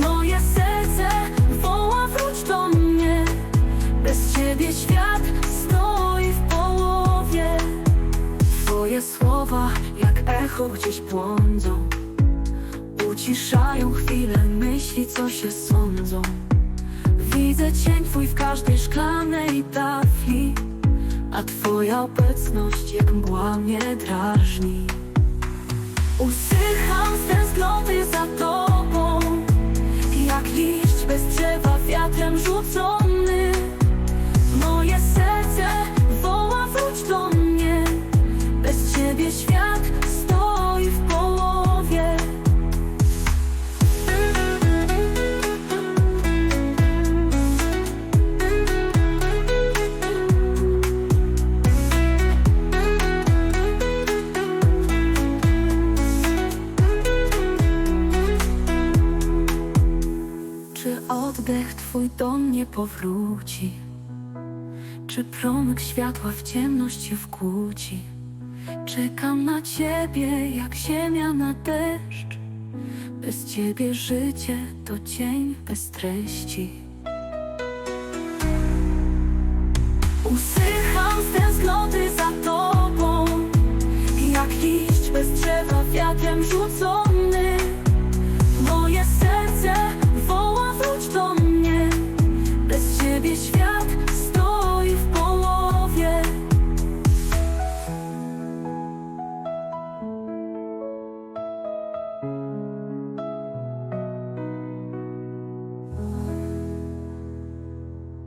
Moje serce woła wróć do mnie. Bez ciebie świat stoi w połowie. Twoje słowa jak echo gdzieś błądzą. Uciszają chwilę myśli, co się sądzą. Widzę cień twój w każdej szklanej tafli A twoja obecność jak mgła mnie drażni. Usycham z za tobą. Jak liść bez drzewa wiatrem rzucony. Moje serce woła wróć do mnie. Bez ciebie świat oddech twój do mnie powróci? Czy promyk światła w ciemność się wkłóci? Czekam na ciebie jak ziemia na deszcz Bez ciebie życie to cień bez treści Usycham z tęsknoty za tobą Jak liść bez drzewa wiatrem rzucony